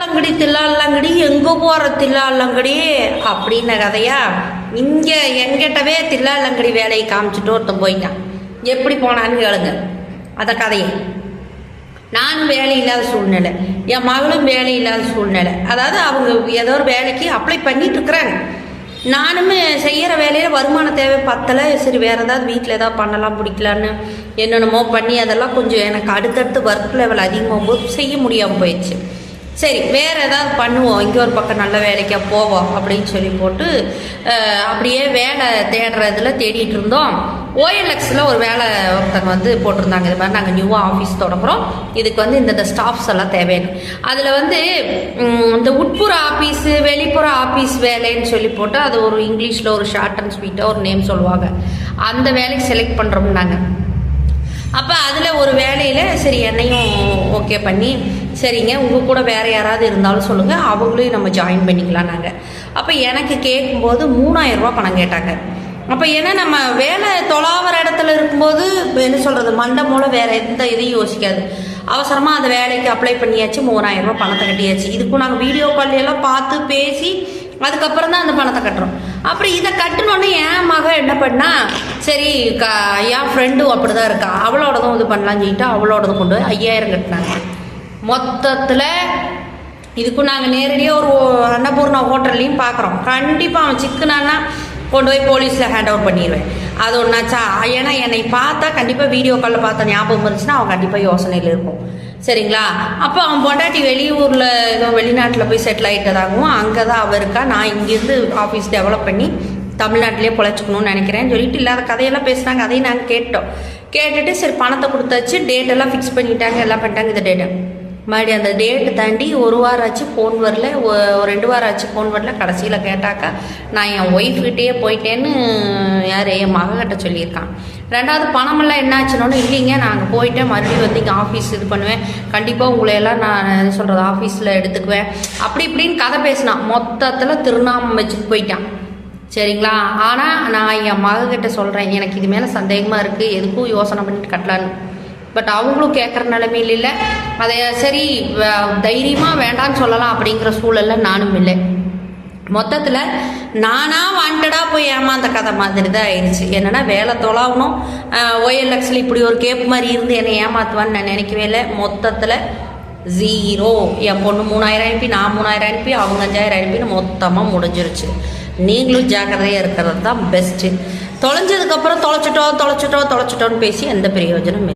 தில்லாலங்கடி தில்லாலங்கடி எங்கே போகிற தில்லாலங்கடி அப்படின்ன கதையா? இங்கே என்கிட்டவே தில்லாலங்கடி வேலையை காமிச்சிட்டு ஒருத்தன் போயிட்டான். எப்படி போனான்னு கேளுங்க. அந்த கதையை. நானும் வேலை இல்லாத சூழ்நிலை. என் மகளும் வேலை இல்லாத சூழ்நிலை. அதாவது அவங்க ஏதோ ஒரு வேலைக்கு அப்ளை பண்ணிட்டு இருக்கிறாங்க. நானுமே செய்கிற வேலையில் வருமான தேவை பத்தலை. சரி வேறு ஏதாவது வீட்டில் ஏதாவது பண்ணலாம் பிடிக்கலான்னு என்னென்னமோ பண்ணி அதெல்லாம் கொஞ்சம் எனக்கு அடுத்தடுத்து ஒர்க் லெவல் அதிகமாகும் போது செய்ய முடியாமல் போயிடுச்சு. சரி வேறு ஏதாவது பண்ணுவோம். இங்கே ஒரு பக்கம் நல்ல வேலைக்காக போவோம் அப்படின்னு சொல்லி போட்டு அப்படியே வேலை தேடுறதுல தேடிட்டு இருந்தோம். ஓஎல்எக்ஸில் ஒரு வேலை ஒருத்தங்க வந்து போட்டிருந்தாங்க. இது மாதிரி நாங்கள் நியூவாக ஆஃபீஸ் தொடங்குறோம். இதுக்கு வந்து இந்த ஸ்டாஃப்ஸ் எல்லாம் தேவைன்னு. அதில் வந்து இந்த உட்புற ஆஃபீஸு வெளிப்புற ஆஃபீஸ் வேலைன்னு சொல்லி போட்டு அது ஒரு இங்கிலீஷில் ஒரு ஷார்ட் அண்ட் ஸ்வீட்டாக ஒரு நேம் சொல்லுவாங்க. அந்த வேலைக்கு செலக்ட் பண்ணுறோம் நாங்கள் அப்போ அதில் ஒரு வேலையில் சரி என்னையும் ஓகே பண்ணி சரிங்க உங்கள் கூட வேறு யாராவது இருந்தாலும் சொல்லுங்கள் அவங்களையும் நம்ம ஜாயின் பண்ணிக்கலாம் நாங்கள் அப்போ எனக்கு கேட்கும்போது மூணாயிரரூபா பணம் கேட்டாங்க. அப்போ ஏன்னா நம்ம வேலை தொலாவர இடத்துல இருக்கும்போது என்ன சொல்கிறது மண்டை மூலம் வேறு எந்த இதையும் யோசிக்காது. அவசரமாக அந்த வேலைக்கு அப்ளை பண்ணியாச்சு மூணாயிரம் ரூபாய் பணத்தை கட்டியாச்சு. இதுக்கும் நாங்கள் வீடியோ கால் எல்லாம் பார்த்து பேசி அதுக்கப்புறம் தான் அந்த பணத்தை கட்டுறோம். அப்புறம் இதை கட்டினோடனே என் மக என்ன பண்ணா சரி க என் ஃப்ரெண்டும் அப்படி தான் இருக்கா. அவளோடதும் இது பண்ணலாம்னு சொல்லிட்டு அவளோடதும் கொண்டு போய் ஐயாயிரம் கட்டினாங்க. மொத்தத்தில் இதுக்கும் நாங்கள் நேரடியாக ஒரு அன்னபூர்ணா ஹோட்டல்லையும் பார்க்குறோம் கண்டிப்பாக அவன் சிக்கனானா கொண்டு போய் போலீஸில் ஹேண்ட் ஓவர் பண்ணிடுவேன் அது ஒன்றாச்சா ஏன்னா என்னை பார்த்தா கண்டிப்பாக வீடியோ காலில் பார்த்தா ஞாபகம் இருந்துச்சுன்னா அவன் கண்டிப்பாக யோசனையில் இருக்கும் சரிங்களா? அப்போ அவன் பொண்டாட்டி வெளியூரில் ஏதோ வெளிநாட்டில் போய் செட்டில் ஆகிட்டதாகவும் அங்கே தான் அவள் இருக்கா நான் இங்கேருந்து ஆஃபீஸ் டெவலப் பண்ணி தமிழ்நாட்டிலே பொழைச்சிக்கணும்னு நினைக்கிறேன்னு சொல்லிட்டு இல்லாத கதையெல்லாம் பேசுனாங்க அதையும் நாங்கள் கேட்டோம். கேட்டுட்டு சரி பணத்தை கொடுத்தாச்சு டேட்டெல்லாம் ஃபிக்ஸ் பண்ணிட்டாங்க எல்லாம் பண்ணிட்டாங்க இந்த டேட்டை மறுபடியும் அந்த டேட்டு தாண்டி ஒரு வாரம் ஆச்சு ஃபோன் வரல. ஒரு ரெண்டு வாரம் ஆச்சு ஃபோன் வரல. கடைசியில் கேட்டாக்கா நான் என் ஒய்ஃப்கிட்டேயே போயிட்டேன்னு யார் என் மகக்கிட்ட சொல்லியிருக்கான். ரெண்டாவது பணமெல்லாம் என்ன ஆச்சுனோன்னு இல்லைங்க நான் அங்கே போயிட்டேன். மறுபடியும் வந்து இங்கே ஆஃபீஸ் இது பண்ணுவேன். கண்டிப்பாக உங்களை எல்லாம் நான் என்ன சொல்கிறது ஆஃபீஸில் எடுத்துக்குவேன். அப்படி இப்படின்னு கதை பேசினான். மொத்தத்தில் திருநாமம் வச்சுட்டு போயிட்டான். சரிங்களா? ஆனால் நான் என் மகக்கிட்ட சொல்கிறேன் எனக்கு இது மேலே சந்தேகமாக இருக்குது எதுக்கும் யோசனை பண்ணிட்டு கட்டலான்னு. பட் அவங்களும் கேட்குற நிலைமையில இல்லை. அதை சரி தைரியமாக வேண்டான்னு சொல்லலாம் அப்படிங்கிற சூழலில் நானும் இல்லை. மொத்தத்தில் நானாக வாண்டடாக போய் ஏமாந்த கதை மாதிரி தான் ஆயிடுச்சு. என்னென்னா வேலை தொலாவணும். ஓஎல்எக்ஸில் இப்படி ஒரு கேப் மாதிரி இருந்து என்னை ஏமாத்துவான்னு நான் நினைக்கவே இல்லை. மொத்தத்தில் ஜீரோ என் பொண்ணு மூணாயிரம் அனுப்பி நான் மூணாயிரம் அனுப்பி அவங்க அஞ்சாயிரம் அனுப்பின்னு மொத்தமாக முடிஞ்சிருச்சு. நீங்களும் ஜாக்கிரதையாக இருக்கிறது தான் பெஸ்ட்டு தொலைஞ்சதுக்கப்புறம் தொலைச்சிட்டோம் தொலைச்சிட்டோம் தொலைச்சிட்டோன்னு பேசி எந்த பிரயோஜனம் இல்லை